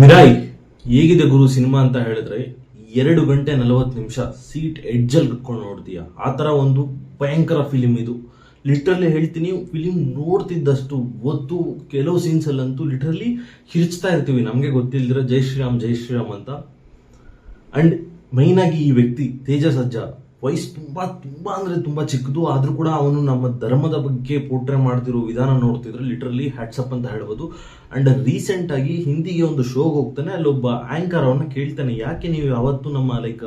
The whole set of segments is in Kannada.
ಮಿರಾಯ್, ಹೇಗಿದೆ ಗುರು ಸಿನಿಮಾ ಅಂತ ಹೇಳಿದ್ರೆ ಎರಡು ಗಂಟೆ ನಲವತ್ತು ನಿಮಿಷ ಸೀಟ್ ಎಡ್ಜಲ್ಲಿ ಕುತ್ಕೊಂಡು ನೋಡ್ತೀಯ. ಆ ಥರ ಒಂದು ಭಯಂಕರ ಫಿಲಿಮ್ ಇದು. ಲಿಟ್ರಲಿ ಹೇಳ್ತೀನಿ ಫಿಲಿಮ್ ನೋಡ್ತಿದ್ದಷ್ಟು ಒತ್ತು ಕೆಲವು ಸೀನ್ಸಲ್ಲಂತೂ ಲಿಟ್ರಲಿ ಹಿರ್ಚ್ತಾ ಇರ್ತೀವಿ. ನಮಗೆ ಗೊತ್ತಿಲ್ದಿರ ಜೈ ಶ್ರೀರಾಮ್ ಜೈ ಶ್ರೀರಾಮ್ ಅಂತ. ಆ್ಯಂಡ್ ಮೈನಾಗಿ ಈ ವ್ಯಕ್ತಿ ತೇಜಸ್ ಸಜ್ಜಾ ವಯಸ್ಸು ತುಂಬಾ ತುಂಬಾ ಅಂದ್ರೆ ತುಂಬಾ ಚಿಕ್ಕದು. ಆದ್ರೂ ಕೂಡ ಅವನು ನಮ್ಮ ಧರ್ಮದ ಬಗ್ಗೆ ಪೋಟ್ರೆ ಮಾಡ್ತಿರೋ ವಿಧಾನ ನೋಡ್ತಿದ್ರೆ ಲಿಟ್ರಲಿ ಹ್ಯಾಟ್ಸಪ್ ಅಂತ ಹೇಳ್ಬೋದು. ಅಂಡ್ ರೀಸೆಂಟ್ ಆಗಿ ಹಿಂದಿಗೆ ಒಂದು ಶೋಗೆ ಹೋಗ್ತಾನೆ, ಅಲ್ಲೊಬ್ಬ ಆಂಕರ್ ಅವನ್ನ ಕೇಳ್ತಾನೆ, ಯಾಕೆ ನೀವು ಯಾವತ್ತೂ ನಮ್ಮ ಲೈಕ್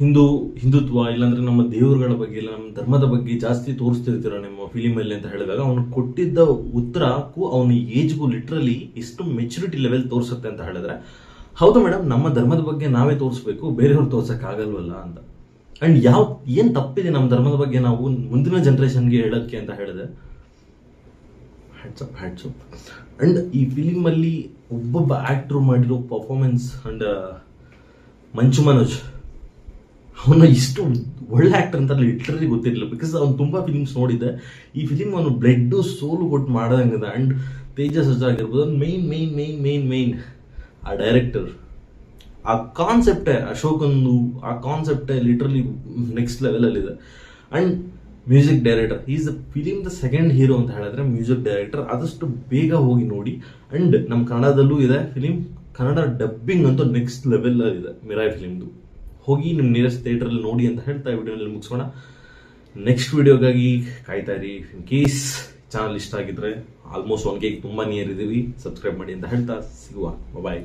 ಹಿಂದೂ, ಹಿಂದುತ್ವ ಇಲ್ಲಾಂದ್ರೆ ನಮ್ಮ ದೇವರುಗಳ ಬಗ್ಗೆ ಇಲ್ಲ, ನಮ್ಮ ಧರ್ಮದ ಬಗ್ಗೆ ಜಾಸ್ತಿ ತೋರಿಸ್ತಿರ್ತೀರ ನಿಮ್ಮ ಫಿಲಿಮ್ ಅಲ್ಲಿ ಅಂತ ಹೇಳಿದಾಗ ಅವನು ಕೊಟ್ಟಿದ್ದ ಉತ್ತರಕ್ಕೂ ಅವನ ಏಜ್ಗೂ ಲಿಟ್ರಲಿ ಎಷ್ಟು ಮೆಚುರಿಟಿ ಲೆವೆಲ್ ತೋರಿಸುತ್ತೆ ಅಂತ ಹೇಳಿದ್ರೆ, ಹೌದು ಮೇಡಮ್ ನಮ್ಮ ಧರ್ಮದ ಬಗ್ಗೆ ನಾವೇ ತೋರಿಸ್ಬೇಕು, ಬೇರೆಯವ್ರು ತೋರ್ಸಕ್ ಆಗಲ್ವಲ್ಲ ಅಂತ. ಅಂಡ್ ಯಾವ, ಏನ್ ತಪ್ಪಿದೆ ನಮ್ಮ ಧರ್ಮದ ಬಗ್ಗೆ ನಾವು ಮುಂದಿನ ಜನರೇಷನ್ಗೆ ಹೇಳೋಕ್ಕೆ ಅಂತ ಹೇಳಿದೆ ಹ್ಯಾಟ್ಸಪ್ ಹ್ಯಾಟ್ಸಪ್ ಅಂಡ್ ಈ ಫಿಲಿಮಲ್ಲಿ ಒಬ್ಬೊಬ್ಬ ಆಕ್ಟರ್ ಮಾಡಿರೋ ಪರ್ಫಾರ್ಮೆನ್ಸ್ ಅಂಡ್ ಮಂಚು ಮನೋಜ್ ಅವನ ಇಷ್ಟು ಒಳ್ಳೆ ಆಕ್ಟರ್ ಅಂತ ಲಿಟ್ರಲಿ ಗೊತ್ತಿರಲಿಲ್ಲ. ಬಿಕಾಸ್ ಅವ್ನು ತುಂಬ ಫಿಲಿಮ್ಸ್ ನೋಡಿದ್ದೆ. ಈ ಫಿಲಿಮ್ ಅವನು ಬ್ಲಡ್ ಸೋಲು ಕೊಟ್ಟು ಮಾಡ್ದಂಗಿದೆ. ಅಂಡ್ ತೇಜಸ್ ಆಗಿರ್ಬೋದು main main main main main ಆ ಡೈರೆಕ್ಟರ್ ಆ ಕಾನ್ಸೆಪ್ಟೇ ಅಶೋಕಂದು ಆ ಕಾನ್ಸೆಪ್ಟೇ literally next ಲೆವೆಲಲ್ಲಿದೆ and music director is the film the second hero ಅಂತ ಹೇಳಿದ್ರೆ ಮ್ಯೂಸಿಕ್ ಡೈರೆಕ್ಟರ್ ಆದಷ್ಟು ಬೇಗ ಹೋಗಿ ನೋಡಿ. ಅಂಡ್ ನಮ್ಮ ಕನ್ನಡದಲ್ಲೂ ಇದೆ ಫಿಲಿಮ್ ಕನ್ನಡ ಡಬ್ಬಿಂಗ್ ಅಂತೂ ನೆಕ್ಸ್ಟ್ ಲೆವೆಲ್ ಇದೆ ಮಿರಾಯ್ ಫಿಲಿಮ್ದು ಹೋಗಿ ನಿಮ್ಮ ನಿಯರೆಸ್ಟ್ ಥಿಯೇಟ್ರಲ್ಲಿ ನೋಡಿ ಅಂತ ಹೇಳ್ತಾ ವಿಡಿಯೋನಲ್ಲಿ ಮುಗಿಸೋಣ ನೆಕ್ಸ್ಟ್ ವಿಡಿಯೋಗಾಗಿ ಕಾಯ್ತಾ ಇರಿ. ಇನ್ ಕೇಸ್ ಚಾನಲ್ ಇಷ್ಟ ಆಗಿದ್ರೆ ಆಲ್ಮೋಸ್ಟ್ ಒನ್ ಕೇಕ್ ತುಂಬ ನಿಯರ್ ಇದ್ದೀವಿ ಸಬ್ಸ್ಕ್ರೈಬ್ ಮಾಡಿ ಅಂತ ಹೇಳ್ತಾ, ಸಿಗುವ. ಬಾಯ್